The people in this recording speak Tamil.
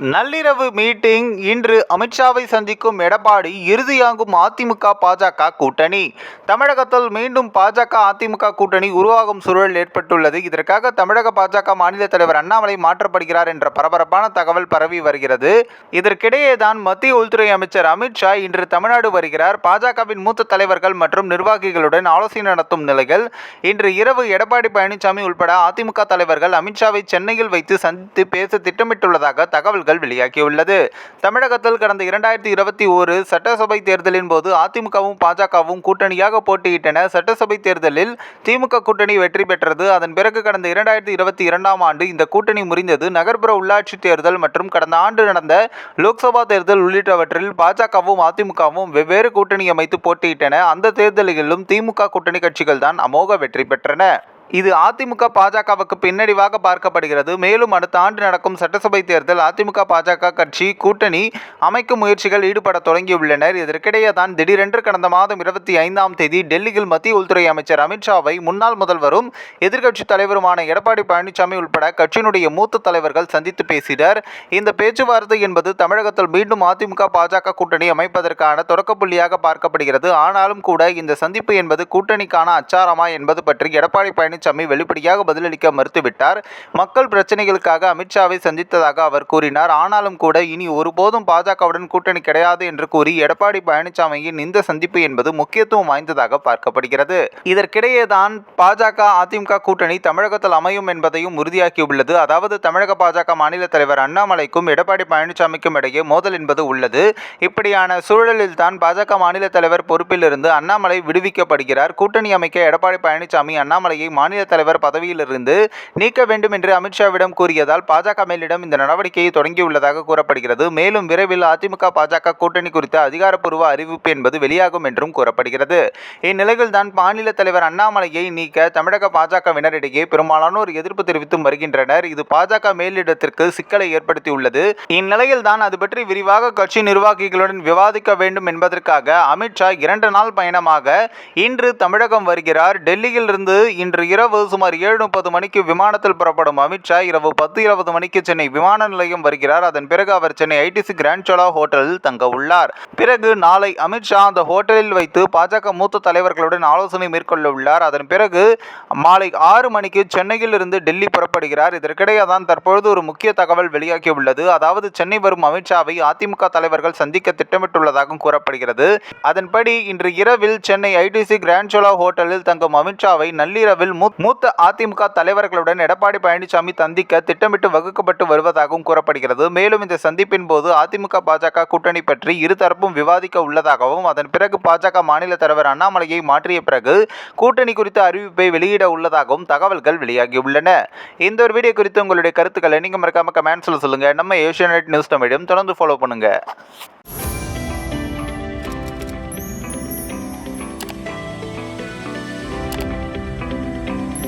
நள்ளிரவு மீட்டிங். இன்று அமித்ஷாவை சந்திக்கும் எடப்பாடி இறுதியாகும் அதிமுக பாஜக கூட்டணி. தமிழகத்தில் மீண்டும் பாஜக அதிமுக கூட்டணி உருவாகும் சூழல் ஏற்பட்டுள்ளது. இதற்காக தமிழக பாஜக மாநில தலைவர் அண்ணாமலை மாற்றப்படுகிறார் என்ற பரபரப்பான தகவல் பரவி வருகிறது. இதற்கிடையே தான் மத்திய உள்துறை அமைச்சர் அமித்ஷா இன்று தமிழ்நாடு வருகிறார். பாஜகவின் மூத்த தலைவர்கள் மற்றும் நிர்வாகிகளுடன் ஆலோசனை நடத்தும் நிலையில் இன்று இரவு எடப்பாடி பழனிசாமி உள்பட அதிமுக தலைவர்கள் அமித்ஷாவை சென்னையில் வைத்து சந்தித்து பேச திட்டமிட்டுள்ளதாக தகவல்கள் வெளியாகியுள்ளது. தமிழகத்தில் கடந்த இரண்டாயிரத்தி இருபத்தி ஒரு சட்டசபை தேர்தலின் போது அதிமுகவும் பாஜகவும் கூட்டணியாக போட்டியிட்டன. சட்டசபை தேர்தலில் திமுக கூட்டணி வெற்றி பெற்றது. அதன் பிறகு கடந்த இரண்டாயிரத்தி இருபத்தி இரண்டாம் ஆண்டு இந்த கூட்டணி முறிந்தது. நகர்ப்புற உள்ளாட்சி தேர்தல் மற்றும் கடந்த ஆண்டு நடந்த லோக்சபா தேர்தல் உள்ளிட்டவற்றில் பாஜகவும் அதிமுகவும் வெவ்வேறு கூட்டணி அமைத்து போட்டியிட்டன. அந்த தேர்தல்களிலும் திமுக கூட்டணி கட்சிகள் தான் அமோக வெற்றி பெற்றன. இது அதிமுக பாஜகவுக்கு பின்னடைவாக பார்க்கப்படுகிறது. மேலும் அடுத்த ஆண்டு நடக்கும் சட்டசபை தேர்தல் அதிமுக பாஜக கட்சி கூட்டணி அமைக்கும் முயற்சிகள் ஈடுபட தொடங்கியுள்ளனர். இதற்கிடையே தான் திடீரென்று கடந்த மாதம் இருபத்தி ஐந்தாம் தேதி டெல்லியில் மத்திய உள்துறை அமைச்சர் அமித்ஷாவை முன்னாள் முதல்வரும் எதிர்க்கட்சித் தலைவருமான எடப்பாடி பழனிசாமி உட்பட கட்சியினுடைய மூத்த தலைவர்கள் சந்தித்து பேசினர். இந்த பேச்சுவார்த்தை என்பது தமிழகத்தில் மீண்டும் அதிமுக பாஜக கூட்டணி அமைப்பதற்கான தொடக்கப்புள்ளியாக பார்க்கப்படுகிறது. ஆனாலும் கூட இந்த சந்திப்பு என்பது கூட்டணிக்கான அச்சாரமா என்பது பற்றி எடப்பாடி பழனிசாமி வெளிப்படையாக பதிலளிக்க மறுத்துவிட்டார். மக்கள் பிரச்சனைகளுக்காக அமித்ஷாவை சந்தித்ததாக அவர் கூறினார். ஆனாலும் கூட இனி ஒருபோதும் பாஜகவுடன் கூட்டணி கிடையாது என்று கூறி எடப்பாடி பழனிசாமியின் இந்த சந்திப்பு என்பது முக்கியத்துவம் வாய்ந்ததாக பார்க்கப்படுகிறது. இதற்கிடையே தான் பாஜக அதிமுக கூட்டணி தமிழகத்தில் அமையும் என்பதையும் உறுதியாக்கியுள்ளது. அதாவது தமிழக பாஜக மாநில தலைவர் அண்ணாமலைக்கும் எடப்பாடி பழனிசாமிக்கும் இடையே மோதல் என்பது உள்ளது. இப்படியான சூழலில் தான் பாஜக மாநில தலைவர் பொறுப்பிலிருந்து அண்ணாமலை விடுவிக்கப்படுகிறார். கூட்டணி அமைக்க எடப்பாடி பழனிசாமி அண்ணாமலையை மாநில தலைவர் பதவியிலிருந்து நீக்க வேண்டும் என்று அமித்ஷாவிடம் கூறியதால் பாஜக மேலிடம் இந்த நடவடிக்கையை தொடங்கியுள்ளதாக கூறப்படுகிறது. மேலும் விரைவில் அதிமுக பாஜக கூட்டணி குறித்த அதிகாரப்பூர்வ அறிவிப்பு என்பது வெளியாகும் என்றும் கூறப்படுகிறது. இந்நிலையில் தான் மாநில தலைவர் அண்ணாமலையை நீக்க தமிழக பாஜகவினரிடையே பெரும்பாலானோர் எதிர்ப்பு தெரிவித்து வருகின்றனர். இது பாஜக மேலிடத்திற்கு சிக்கலை ஏற்படுத்தியுள்ளது. இந்நிலையில் தான் அது பற்றி விரிவாக கட்சி நிர்வாகிகளுடன் விவாதிக்க வேண்டும் என்பதற்காக அமித்ஷா இரண்டு நாள் பயணமாக இன்று தமிழகம் வருகிறார். டெல்லியிலிருந்து இன்று இரவு சுமார் ஏழு முப்பது மணிக்கு விமானத்தில் புறப்படும் அமித்ஷா இரவு பத்து இருபது மணிக்கு சென்னை விமான நிலையம் வருகிறார். அதன் பிறகு அவர் சென்னை ஐடிசி கிராண்ட் சோலா ஹோட்டலில் தங்க உள்ளார். பிறகு நாளை அமித்ஷா அந்த ஹோட்டலில் வைத்து பாஜக மூத்த தலைவர்களுடன் ஆலோசனை மேற்கொள்ள உள்ளார். அதன் பிறகு மாலை ஆறு மணிக்கு சென்னையில் இருந்து டெல்லி புறப்படுகிறார். இதற்கிடையே தான் தற்பொழுது ஒரு முக்கிய தகவல் வெளியாகியுள்ளது அதாவது சென்னை வரும் அமித்ஷாவை அதிமுக தலைவர்கள் சந்திக்க திட்டமிட்டுள்ளதாகவும் கூறப்படுகிறது. அதன்படி இன்று இரவில் சென்னை ஐடிசி கிராண்ட் சோலா ஹோட்டலில் தங்கும் அமித்ஷாவை நள்ளிரவில் மூ- மூத்த அதிமுக தலைவர்களுடன் எடப்பாடி பழனிசாமி சந்திக்க திட்டமிட்டு வகுக்கப்பட்டு வருவதாகவும் கூறப்படுகிறது. மேலும் இந்த சந்திப்பின் போது அதிமுக பாஜக கூட்டணி பற்றி இருதரப்பும் விவாதிக்க உள்ளதாகவும் அதன் பிறகு பாஜக மாநில தலைவர் அண்ணாமலையை மாற்றிய பிறகு கூட்டணி குறித்த அறிவிப்பை வெளியிட உள்ளதாகவும் தகவல்கள் வெளியாகியுள்ளன. இந்த ஒரு வீடியோ குறித்து உங்களுடைய கருத்துக்களை நீங்கள் மறக்காம கமெண்ட்ஸில் சொல்லுங்கள் நம்ம ஏஷியா நியூஸ் தமிழும் தொடர்ந்து ஃபாலோ பண்ணுங்கள்